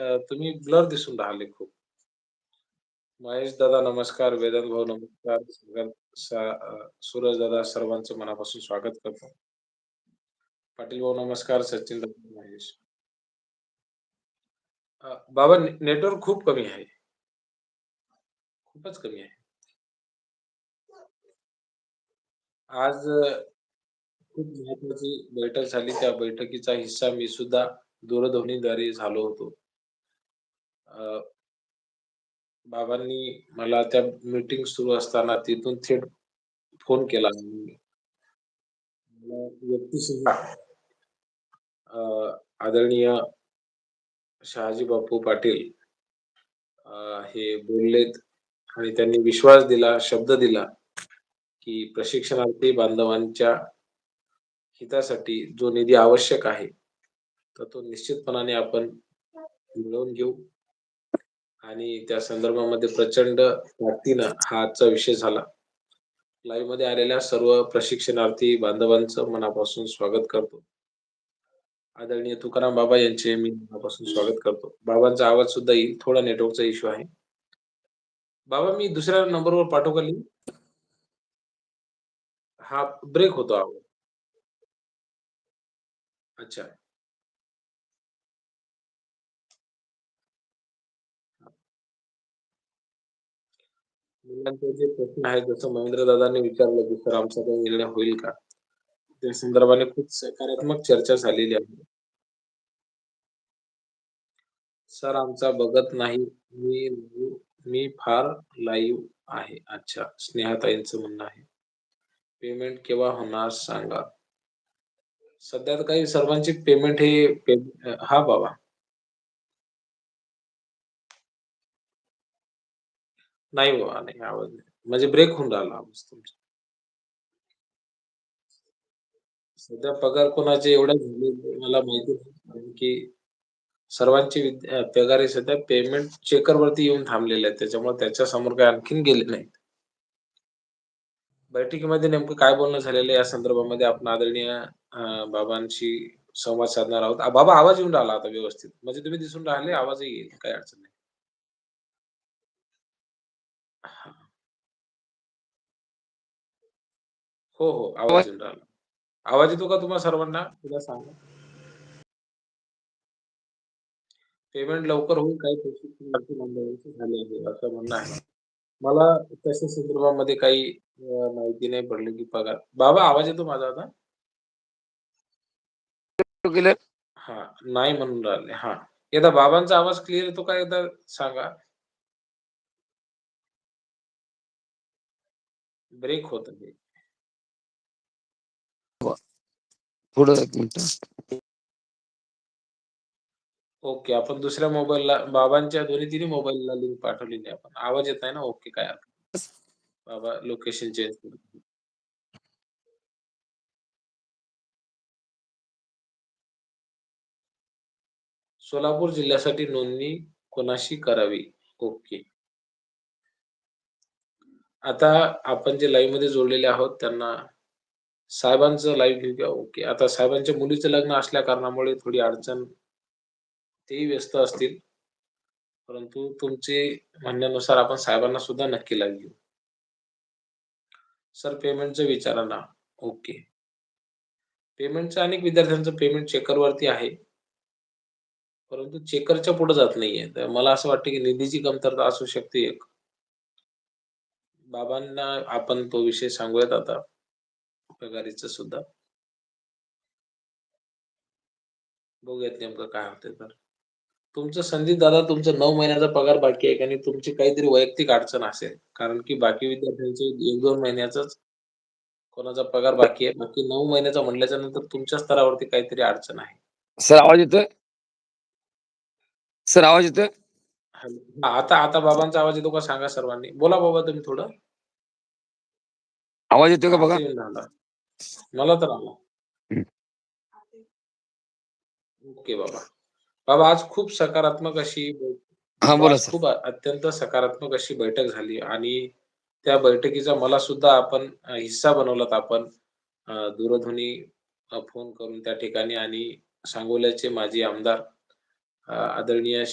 तुम्ही ब्लर दिसून राहिले खूप. महेश दादा नमस्कार, वेदांत भाऊ नमस्कार, सूरज दादा सर्वांचं मनापासून स्वागत करतो. पाटील भाऊ नमस्कार, सचिन दादा, महेश. बाबा नेटवर्क खूप कमी आहे. खूपच कमी आहे. आज खूप महत्त्वाची बैठक झाली. त्या बैठकीचा हिस्सा मी सुद्धा दूरध्वनीद्वारे झालो होतो. बाबांनी मला त्या मीटिंग सुरू असताना तिथून थेट फोन केला आदरणीय शहाजी बापू पाटील हे बोललेत आणि त्यांनी विश्वास दिला, शब्द दिला, की प्रशिक्षणार्थी बांधवांच्या हितासाठी जो निधी आवश्यक आहे, तर तो निश्चितपणाने आपण मिळवून घेऊ. आणि त्या संदर्भामध्ये प्रचंड ताकदीनं हा आजचा विषय झाला. लाईव्हमध्ये आलेल्या सर्व प्रशिक्षणार्थी बांधवांचं मनापासून स्वागत करतो. आदरणीय तुकाराम बाबा यांचे मी मनापासून स्वागत करतो. बाबांचा आवाज सुद्धा येईल. थोडा नेटवर्कचा इश्यू आहे. बाबा मी दुसऱ्या नंबरवर पाठवू का लिंक? ब्रेक होतो आवाज. अच्छा. मुलांचे जे प्रश्न आहेत, जसं महेंद्र दादांनी विचारलं, की "सर आमचा काही निर्णय होईल का?" त्या संदर्भाने खूप सकारात्मक चर्चा झालेली आहे. सर आमचा बघत नाही. मी मी फार लाईव्ह आहे. अच्छा, स्नेहाताईंचं म्हणणं आहे. पेमेंट केव्हा होणार सांगा? सध्या तर काही सर्वांची पेमेंट हे पे हा बाबा. नाही बाबा, नाही आवाज नाही. म्हणजे ब्रेक होऊन राहिला आवाज तुमचा. सध्या पगार कोणाचे एवढे झाले मला माहिती नाही. कारण की सर्वांची विद पगार हे सध्या पेमेंट चेकरवरती येऊन थांबलेले आहेत. त्याच्यामुळे त्याच्यासमोर काही आणखीन गेले नाहीत. बैठकीमध्ये नेमकं काय बोलणं झालेलं आहे या संदर्भामध्ये आपण आदरणीय बाबांशी संवाद साधणार आहोत. बाबा आवाज येऊन राहिला आता व्यवस्थित. म्हणजे तुम्ही दिसून राहिले, आवाजही येईल. काही अडचण नाही. हां. हो, हो. आवाज येऊन राहिला. आवाज येतो का तुम्हा सर्वांना? एकदा सांगा. पेमेंट लवकर होईल. काही प्रशिक्षणार्थी बांधवांचे झाले आहे, असं म्हणणं आहे. मला तशा संदर्भामध्ये काही अ, माहिती नाही पडली, की पगार बाबा आवाज येतो माझा आता? हां, नाही म्हणून राहिले. हां. एकदा बाबांचा आवाज क्लिअर येतो का एकदा सांगा? ब्रेक होत आहे. पुढं 1 मिनिटं. ओके. आपण दुसऱ्या मोबाईलला बाबांच्या दोन्ही तिन्ही मोबाईलला लिंक पाठवलेली आहे आपण. आवाज येत आहे ना? ओके. काय नाही. बाबा लोकेशन चेंज करू. सोलापूर जिल्ह्यासाठी नोंदणी कोणाशी करावी? ओके. आता आपण जे लाईव्हमध्ये जोडलेले आहोत त्यांना साहेबांचं लाईव्ह घेऊया. ओके. आता साहेबांच्या मुलीचं लग्न असल्या कारणामुळे थोडी अडचण तेही व्यस्त असतील. परंतु तुमचे म्हणण्यानुसार आपण साहेबांना सुद्धा नक्की लाईव्ह घेऊ. सर पेमेंटचं विचारा ना. ओके. पेमेंटचं अनेक विद्यार्थ्यांचं पेमेंट चेकरवरती आहे. परंतु चेकरच्या पुढे जात नाहीये. तर मला असं वाटतं, की निधीची कमतरता असू शकते एक. बाबांना आपण तो विषय सांगूयात आता. पगारीचं सुद्धा. बघूयात नेमकं काय होतंय तर. तुमचं संदीप दादा तुमचा 9 महिन्याचा पगार बाकी आहे आणि तुमची काहीतरी वैयक्तिक अडचण असेल. कारण की बाकी विद्यार्थ्यांचे 1-2 महिन्याचाच कोणाचा पगार बाकी आहे. बाकी 9 महिन्याचा म्हटल्याच्या नंतर तुमच्या स्तरावरती काहीतरी अडचण आहे. सर आवाज येतोय? सर आवाज येतोय? हां, आता आता बाबांचा आवाज येतो का सांगा सर्वांनी? बोला बाबा तुम्ही थोडं. आवाज येतोय का बघा? मला तर आला. ओके बाबा. बाबा आज खूप सकारात्मक अशी हां. खूप अत्यंत सकारात्मक अशी बैठक झाली आणि त्या बैठकीचा मला सुद्धा आपण हिस्सा बनवलात आपण. दूरध्वनी फोन करून त्या ठिकाणी आणि सांगोल्याचे माजी आमदार आदरणीय